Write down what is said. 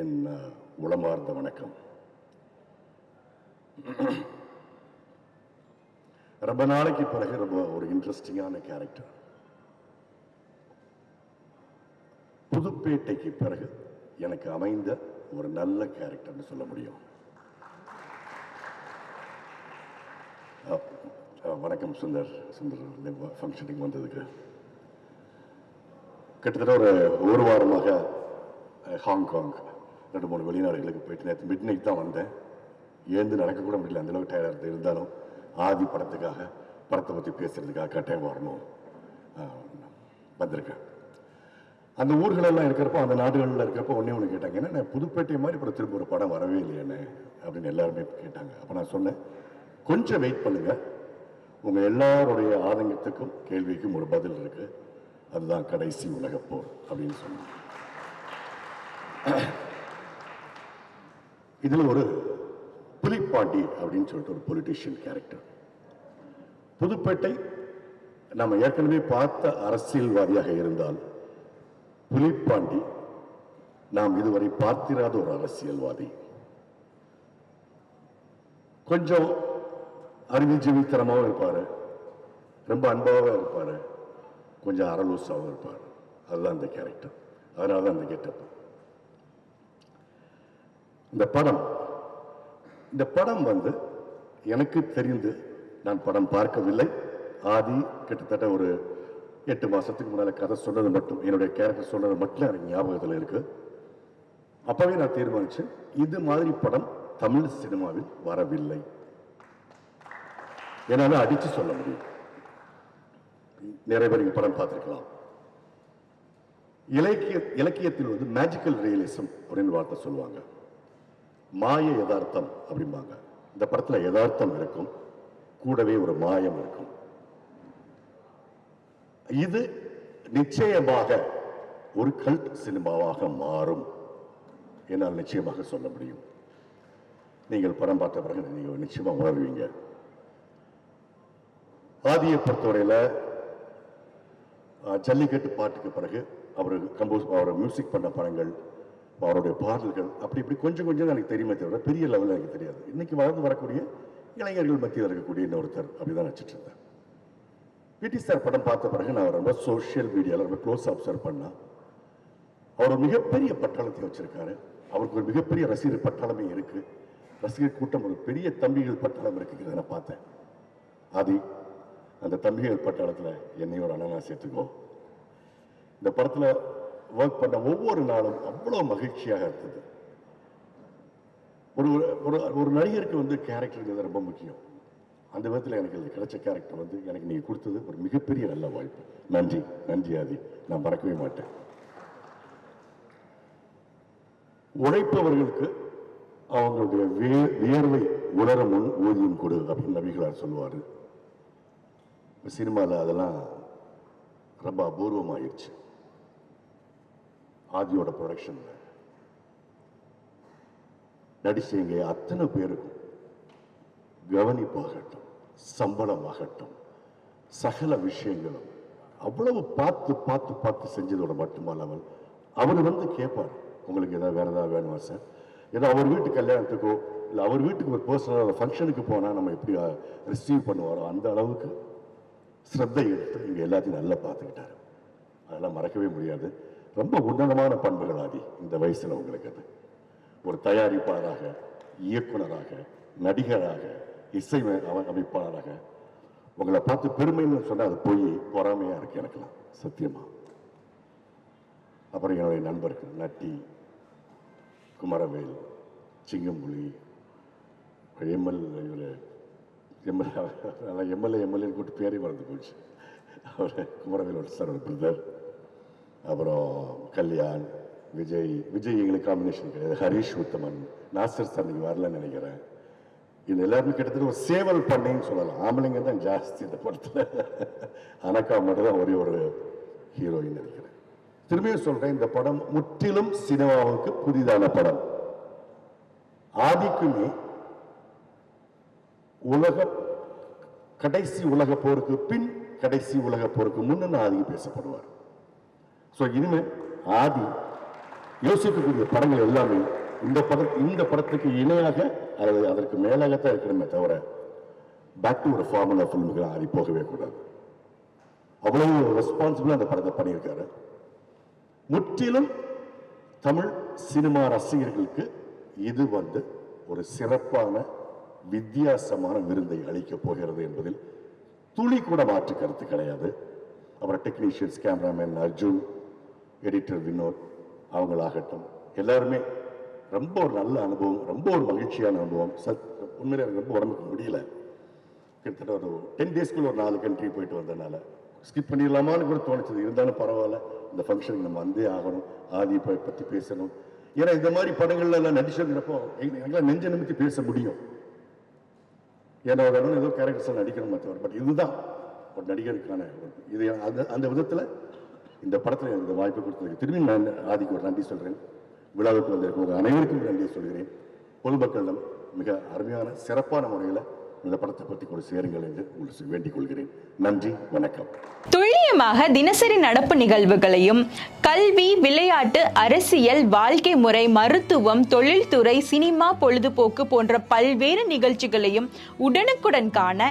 என் உளமார்ந்த வணக்கம். ரொம்ப நாளைக்கு பிறகு ரொம்ப ஒரு இன்ட்ரெஸ்டிங்கான கேரக்டர் புதுப்பேட்டைக்கு பிறகு எனக்கு அமைந்த ஒரு நல்ல கேரக்டர்னு சொல்ல முடியும். வணக்கம் சுந்தர். சுந்தர் இந்த ஃபங்க்ஷனுக்கு வந்ததுக்கு. கிட்டத்தட்ட ஒரு ஒரு வாரமாக ஹாங்காங். ரெண்டு மூணு வெளிநாடுகளுக்கு போயிட்டு நேற்று மிட் நைட் தான் வந்தேன். ஏந்து நடக்கக்கூட முடியல. அந்த அளவுக்கு டயர்டாக இருந்து இருந்தாலும் ஆதி படத்துக்காக படத்தை பற்றி பேசுறதுக்காக கட்டாயம் வரணும் வந்திருக்கேன். அந்த ஊர்களெல்லாம் இருக்கிறப்போ அந்த நாடுகளில் இருக்கிறப்போ ஒன்றே ஒன்று கேட்டாங்க. என்ன புதுப்பேட்டை மாதிரி அப்புறம் திரும்ப ஒரு படம் வரவே இல்லையானே அப்படின்னு எல்லாருமே கேட்டாங்க. அப்போ நான் சொன்னேன் கொஞ்சம் வெயிட் பண்ணுங்கள் உங்கள் எல்லாருடைய ஆதங்கத்துக்கும் கேள்விக்கும் ஒரு பதில் இருக்குது அதுதான் கடைசி உலகப்போர் அப்படின்னு சொன்னேன் இதில் ஒரு புலிப்பாண்டி அப்படின்னு சொல்லிட்டு ஒரு பொலிட்டிஷியன் கேரக்டர் புதுப்பேட்டை நம்ம ஏற்கனவே பார்த்த அரசியல்வாதியாக இருந்தால் புலிப்பாண்டி நாம் இதுவரை பார்த்திராத ஒரு அரசியல்வாதி. கொஞ்சம் அறிவுஜீவித்தனமாகவும் இருப்பார். ரொம்ப அன்பாகவும் இருப்பார். கொஞ்சம் அரலூசாகவும் இருப்பார். அதுதான் அந்த கேரக்டர் அதனால தான் அந்த கெட்டப் இந்த படம் இந்த படம் வந்து எனக்கு தெரிந்து நான் படம் பார்க்கவில்லை. ஆதி கிட்டத்தட்ட ஒரு எட்டு மாதத்துக்கு முன்னால் கதை சொன்னது மட்டும் என்னுடைய கேரக்டர் சொன்னது மட்டும் எனக்கு ஞாபகத்தில் இருக்கு. அப்பவே நான் தீர்மானிச்சேன் இது மாதிரி படம் தமிழ் சினிமாவில் வரவில்லை. என்னால் அடித்து சொல்ல முடியும். நிறைய பேர் படம் பார்த்திருக்கலாம். இலக்கிய இலக்கியத்தில் வந்து மேஜிக்கல் ரியலிசம் அப்படின்னு வார்த்தை சொல்லுவாங்க. மாய யதார்த்தம் அப்படிம்பாங்க. இந்த படத்தில் யதார்த்தம் இருக்கும். கூடவே ஒரு மாயம் இருக்கும். இது நிச்சயமாக ஒரு கல்ட் சினிமாவாக மாறும். என்னால் நிச்சயமாக சொல்ல முடியும். நீங்கள் படம் பார்த்த பிறகு நீங்கள் நிச்சயமாக உணர்வீங்க. ஆதியை பொறுத்தவரையில் ஜல்லிக்கட்டு பாட்டுக்கு பிறகு அவர் கம்போஸ் அவர் மியூசிக் பண்ண படங்கள் அவருடைய பாடல்கள் அப்படி இப்படி கொஞ்சம் கொஞ்சம் எனக்கு தெரியுமே தவிர பெரிய லெவலில் எனக்கு தெரியாது. இன்னைக்கு வளர்ந்து வரக்கூடிய இளைஞர்கள் மத்தியில் இருக்கக்கூடிய இன்னொருத்தர் அப்படிதான் வச்சுட்டு இருந்தேன் பிடி சார் படம் பார்த்த பிறகு நான் ரொம்ப சோஷியல் மீடியாவில் ரொம்ப க்ளோஸ் அப்சர்வ் பண்ணா அவர் ஒரு மிகப்பெரிய பட்டாளத்தை வச்சிருக்காரு. அவருக்கு ஒரு மிகப்பெரிய ரசிகர் பட்டாளமே இருக்கு. ரசிகர் கூட்டம் ஒரு பெரிய தம்பிகள் பட்டாளம் இருக்குங்கிறத நான் பார்த்தேன். அது அந்த தம்பிகள் பட்டாளத்தில் என்னையோட ஒரு அண்ணனா சேர்த்துக்கோ. இந்த படத்துல ஒர்க் பண்ண ஒவ்வொரு நாளும் அவ்வளோ மகிழ்ச்சியாக இருந்தது. ஒரு ஒரு ஒரு நடிகருக்கு வந்து கேரக்டருங்கிறது ரொம்ப முக்கியம். அந்த விதத்தில் எனக்கு இது கிடைச்ச கேரக்டர் வந்து எனக்கு நீங்கள் கொடுத்தது ஒரு மிகப்பெரிய நல்ல வாய்ப்பு. நன்றி நன்றி ஆதி. நான் மறக்கவே மாட்டேன். உழைப்பவர்களுக்கு அவங்களுடைய வே- வியர்வை உணர முன் ஊதியம் கொடு அப்படின்னு நபிகளார் சொல்லுவாரு. சினிமாவில் அதெல்லாம் ரொம்ப அபூர்வமாயிடுச்சு ஆதியோட ப்ரொடக்ஷன்ல நடிச்சவங்க அத்தனை பேருக்கும் கவனிப்பாகட்டும் சம்பளமாகட்டும் சகல விஷயங்களும் அவ்வளவு பார்த்து பார்த்து பார்த்து செஞ்சதோட மட்டுமல்லாமல் அவர் வந்து கேட்பார் உங்களுக்கு ஏதாவது வேற ஏதாவது வேணுமா சார்? ஏதோ அவர் வீட்டு கல்யாணத்துக்கோ இல்லை அவர் வீட்டுக்கு ஒரு பர்சனலாக ஃபங்க்ஷனுக்கு போனால் நம்ம எப்படி ரிசீவ் பண்ணுவாரோ அந்த அளவுக்கு ஸ்ரத்தை எடுத்து இங்கே எல்லாத்தையும் நல்லா பார்த்துக்கிட்டாரு. அதெல்லாம் மறக்கவே முடியாது. ரொம்ப உன்னதமான பண்புகள் ஆதி இந்த வயசில் உங்களுக்கு அது ஒரு தயாரிப்பாளராக இயக்குனராக நடிகராக இசை அமைப்பாளராக. உங்களை பார்த்து பெருமைன்னு சொன்னால் அது போய் பொறாமையாக இருக்கு எனக்குலாம் சத்தியமா. அப்புறம் என்னுடைய நண்பர்கள் நட்டி குமரவேல் சிங்கம்புலி எம்எல் இவர் எம்எல்ஏ எம்எல்ஏ எம்எல்ஏ கூட்டு பேரே மறந்து போச்சு. அவர் குமரவேலோட சார் பிரதர். அப்புறம் கல்யாண் விஜய் விஜய் எங்களுக்கு காம்பினேஷன் கிடையாது. ஹரிஷ் உத்தமன் நாசர் சார் இன்னைக்கு வரலன்னு நினைக்கிறேன். இது எல்லாருமே கிட்டத்தட்ட ஒரு சேவல் பண்ணின்னு சொல்லலாம். ஆம்பளைங்க தான் ஜாஸ்தி இந்த படத்தில். அனக்கா மட்டும் தான் ஒரே ஒரு ஹீரோயின் நினைக்கிறேன். திரும்பியும் சொல்றேன் இந்த படம் முற்றிலும் சினிமாவுக்கு புதிதான படம். ஆதிக்குமே உலக கடைசி உலக போருக்கு பின் கடைசி உலக போருக்கு முன்னு ஆதிக்கு பேசப்படுவார். ஸோ இனிமேல் ஆதி யோசிக்கக்கூடிய படங்கள் எல்லாமே இந்த படம் இந்த படத்துக்கு இணையாக அல்லது அதற்கு மேலாகத்தான் இருக்கணுமே தவிர பேக் டு ஒரு ஃபார்முலா ஃபிலிம்கள் ஆதி போகவே கூடாது. அவ்வளவு ரெஸ்பான்சிபிளாக அந்த படத்தை பண்ணியிருக்காரு. முற்றிலும் தமிழ் சினிமா ரசிகர்களுக்கு இது வந்து ஒரு சிறப்பான வித்தியாசமான விருந்தை அளிக்கப் போகிறது என்பதில் துளி கூட மாற்று கருத்து கிடையாது. அப்புறம் technicians cameraman Arjun editor Vinod அவங்களாகட்டும். எல்லாருமே ரொம்ப ஒரு நல்ல அனுபவம் ரொம்ப ஒரு மகிழ்ச்சியான அனுபவம். சத் உண்மையில எனக்கு ரொம்ப உடம்புக்கு முடியல. கிட்டத்தட்ட ஒரு டென் டேஸ்க்குள்ள ஒரு நாலு கண்ட்ரி போயிட்டு வந்ததுனால ஸ்கிப் பண்ணிடலாமான்னு கூட தோணுச்சது இருந்தாலும் பரவாயில்ல. இந்த ஃபங்க்ஷனுக்கு நம்ம வந்தே ஆகணும். ஆதி பற்றி பேசணும். ஏன்னா இந்த மாதிரி படங்கள்ல எல்லாம் நடிச்சிருக்கிறப்போ எங்களால் நெஞ்ச நிமித்தி பேச முடியும். ஏன்னா ஒரு ஏதோ கேரக்டர்ஸ் நடிக்கணும் தவிர பட் இதுதான். ஒரு நடிகருக்கான ஒரு இது. அந்த அந்த விதத்தில் இந்த படத்தில் எனக்கு வாய்ப்பு கொடுத்ததுக்கு திரும்பி நான் ஆதிக்கு ஒரு நன்றி சொல்கிறேன் விழாவுக்கு வந்திருக்கும் உங்கள் அனைவருக்கும் நன்றி சொல்கிறேன். பொதுமக்களிடம் மிக அருமையான சிறப்பான முறையில் இந்த படத்தை பற்றி கொண்டு சேருங்கள் என்று உங்களுக்கு வேண்டிக் கொள்கிறேன். நன்றி வணக்கம். துல்லியமாக தினசரி நடப்பு நிகழ்வுகளையும் கல்வி விளையாட்டு அரசியல் வாழ்க்கை முறை மருத்துவம் தொழில்துறை சினிமா பொழுதுபோக்கு போன்ற பல்வேறு நிகழ்ச்சிகளையும் உடனுக்குடன் காண